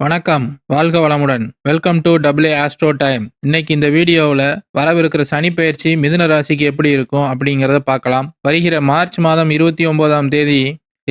வணக்கம் வாழ்க வளமுடன். Welcome to W astro time இன்னைக்கு இந்த வீடியோவில் வரவிருக்கிற சனி பயிற்சி மிதுன ராசிக்கு எப்படி இருக்கும் அப்படிங்கிறத பார்க்கலாம். வருகிற மார்ச் மாதம் இருபத்தி ஒன்பதாம் தேதி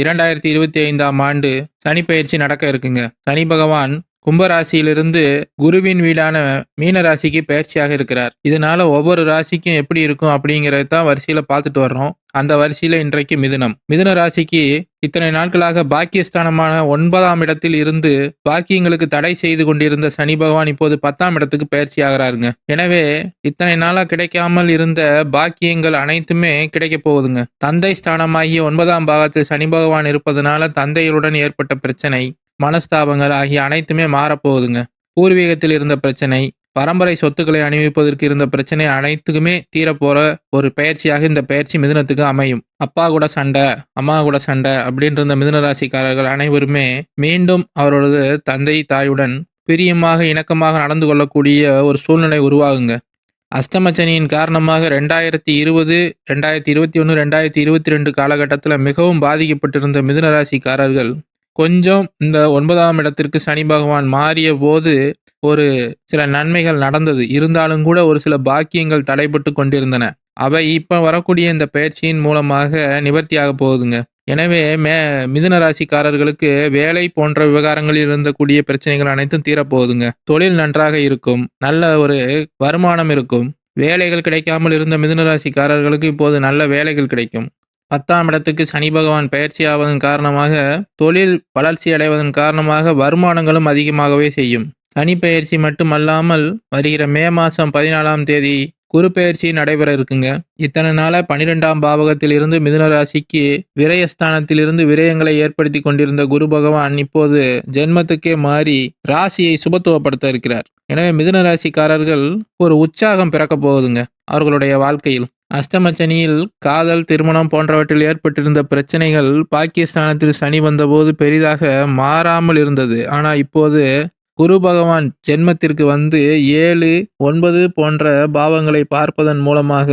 இரண்டாயிரத்தி இருபத்தி ஐந்தாம் ஆண்டு சனி பயிற்சி நடக்க இருக்குங்க. சனி பகவான் கும்பராசியிலிருந்து குருவின் வீடான மீன ராசிக்கு பயிற்சியாக இருக்கிறார். இதனால ஒவ்வொரு ராசிக்கும் எப்படி இருக்கும் அப்படிங்கறத தான் வரிசையில பார்த்துட்டு வர்றோம். அந்த வரிசையில இன்றைக்கு மிதுனம். மிதுன ராசிக்கு இத்தனை நாட்களாக பாக்கியஸ்தானமான ஒன்பதாம் இடத்தில் இருந்து பாக்கியங்களுக்கு தடை செய்து கொண்டிருந்த சனி பகவான் இப்போது பத்தாம் இடத்துக்கு பயிற்சி ஆகிறாருங்க. எனவே இத்தனை நாளா கிடைக்காமல் இருந்த பாக்கியங்கள் அனைத்துமே கிடைக்க போகுதுங்க. தந்தை ஸ்தானமாகிய ஒன்பதாம் பாகத்தில் சனி பகவான் இருப்பதனால தந்தையுடன் ஏற்பட்ட பிரச்சனை மனஸ்தாபங்கள் ஆகிய அனைத்துமே மாறப்போகுதுங்க. பூர்வீகத்தில் இருந்த பிரச்சனை பரம்பரை சொத்துக்களை அணிவிப்பதற்கு இருந்த பிரச்சனை அனைத்துக்குமே தீரப்போற ஒரு பயிற்சியாக இந்த பயிற்சி மிதுனத்துக்கு அமையும். அப்பா கூட சண்டை அம்மா கூட சண்டை அப்படின்ற இந்த மிதுன ராசிக்காரர்கள் அனைவருமே மீண்டும் அவரது தந்தை தாயுடன் பிரியமாக இணக்கமாக நடந்து கொள்ளக்கூடிய ஒரு சூழ்நிலை உருவாகுங்க. அஷ்டமச்சனியின் காரணமாக ரெண்டாயிரத்தி இருபது ரெண்டாயிரத்தி இருபத்தி ஒன்று ரெண்டாயிரத்தி இருபத்தி ரெண்டு காலகட்டத்தில் மிகவும் பாதிக்கப்பட்டிருந்த மிதுன ராசிக்காரர்கள் கொஞ்சம் இந்த ஒன்பதாம் இடத்திற்கு சனி பகவான் மாறிய போது ஒரு சில நன்மைகள் நடந்தது. இருந்தாலும் கூட ஒரு சில பாக்கியங்கள் தடைபட்டு கொண்டிருந்தன. அவை இப்ப வரக்கூடிய இந்த பயிற்சியின் மூலமாக நிவர்த்தியாக போகுதுங்க. எனவே மே மிதுன ராசிக்காரர்களுக்கு வேலை போன்ற விவகாரங்களில் இருந்தக்கூடிய பிரச்சனைகள் அனைத்தும் தீரப்போகுதுங்க. தொழில் நன்றாக இருக்கும். நல்ல ஒரு வருமானம் இருக்கும். வேலைகள் கிடைக்காமல் இருந்த மிதுன ராசிக்காரர்களுக்கு இப்போது நல்ல வேலைகள் கிடைக்கும். பத்தாம் இடத்துக்கு சனி பகவான் பயிற்சி ஆவதன் காரணமாக தொழில் வளர்ச்சி அடைவதன் காரணமாக வருமானங்களும் அதிகமாகவே செய்யும். சனி பயிற்சி மட்டுமல்லாமல் வருகிற மே மாதம் பதினாலாம் தேதி குரு பயிற்சி நடைபெற இருக்குங்க. இத்தனை நாள பனிரெண்டாம் பாவகத்தில் இருந்து மிதுன ராசிக்கு விரயஸ்தானத்தில் இருந்து விரயங்களை ஏற்படுத்தி கொண்டிருந்த குரு பகவான் இப்போது ஜென்மத்துக்கே மாறி ராசியை சுபத்துவப்படுத்த இருக்கிறார். எனவே மிதுன ராசிக்காரர்கள் ஒரு உற்சாகம் பிறக்க போகுதுங்க அவர்களுடைய வாழ்க்கையில். அஷ்டமச்சனியில் காதல் திருமணம் போன்றவற்றில் ஏற்பட்டிருந்த பிரச்சனைகள் பாகிஸ்தானத்தில் சனி வந்தபோது பெரிதாக மாறாமல் இருந்தது. ஆனால் இப்போது குரு பகவான் ஜென்மத்திற்கு வந்து ஏழு ஒன்பது போன்ற பாவங்களை பார்ப்பதன் மூலமாக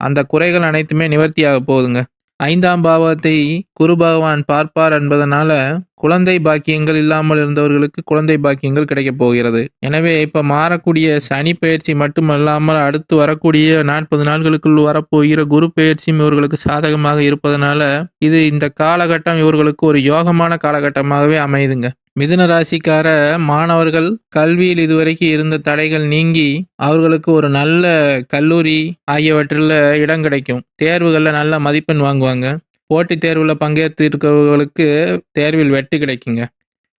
அந்த குறைகள் அனைத்துமே நிவர்த்தியாக போகுதுங்க. ஐந்தாம் பாவத்தை குரு பகவான் பார்ப்பார் என்பதனால குழந்தை பாக்கியங்கள் இல்லாமல் இருந்தவர்களுக்கு குழந்தை பாக்கியங்கள் கிடைக்கப் போகிறது. எனவே இப்ப மாறக்கூடிய சனி பயிற்சி மட்டுமல்லாமல் அடுத்து வரக்கூடிய நாற்பது நாட்களுக்குள் வரப்போகிற குரு பயிற்சியும் இவர்களுக்கு சாதகமாக இருப்பதனால இது இந்த காலகட்டம் இவர்களுக்கு ஒரு யோகமான காலகட்டமாகவே அமையுதுங்க. மிதுன ராசிக்கார மாணவர்கள் கல்வியில் இதுவரைக்கும் இருந்த தடைகள் நீங்கி அவர்களுக்கு ஒரு நல்ல கல்லூரி ஆகியவற்றில் இடம் கிடைக்கும். தேர்வுகளில் நல்ல மதிப்பெண் வாங்குவாங்க. போட்டித் தேர்வில் பங்கேற்று இருக்கிறவர்களுக்கு தேர்வில் வெற்றி கிடைக்குங்க.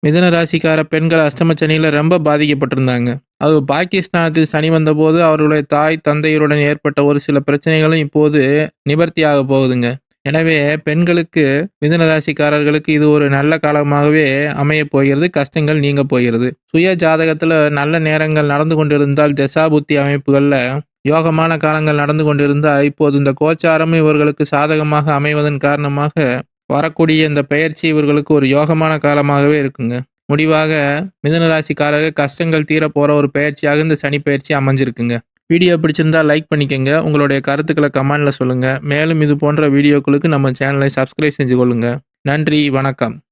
மிதுன ராசிக்கார பெண்கள் அஷ்டமச்சனியில் ரொம்ப பாதிக்கப்பட்டிருந்தாங்க. அது பாகிஸ்தானத்தில் சனி வந்தபோது அவர்களுடைய தாய் தந்தையருடன் ஏற்பட்ட ஒரு சில பிரச்சனைகளும் இப்போது நிவர்த்தியாக போகுதுங்க. எனவே பெண்களுக்கு மிதுன ராசிக்காரர்களுக்கு இது ஒரு நல்ல காலமாகவே அமைய போகிறது. கஷ்டங்கள் நீங்க போகிறது. சுய ஜாதகத்துல நல்ல நேரங்கள் நடந்து கொண்டிருந்தால் தசாபுத்தி அமைப்புகள்ல யோகமான காலங்கள் நடந்து கொண்டிருந்தால் இப்போது இந்த கோச்சாரம் இவர்களுக்கு சாதகமாக அமைவதன் காரணமாக வரக்கூடிய இந்த பயிற்சி இவர்களுக்கு ஒரு யோகமான காலமாகவே இருக்குங்க. முடிவாக மிதுன ராசிக்காரர்கள் கஷ்டங்கள் தீர போற ஒரு பயிற்சியாக இந்த சனி பயிற்சி அமைஞ்சிருக்குங்க. வீடியோ பிடிச்சிருந்தா லைக் பண்ணிக்கோங்க. உங்களுடைய கருத்துக்களை கமெண்ட்ல சொல்லுங்க. மேலும் இது போன்ற வீடியோக்களுக்கு நம்ம சேனலை சப்ஸ்கிரைப் செஞ்சு கொள்ளுங்க. நன்றி வணக்கம்.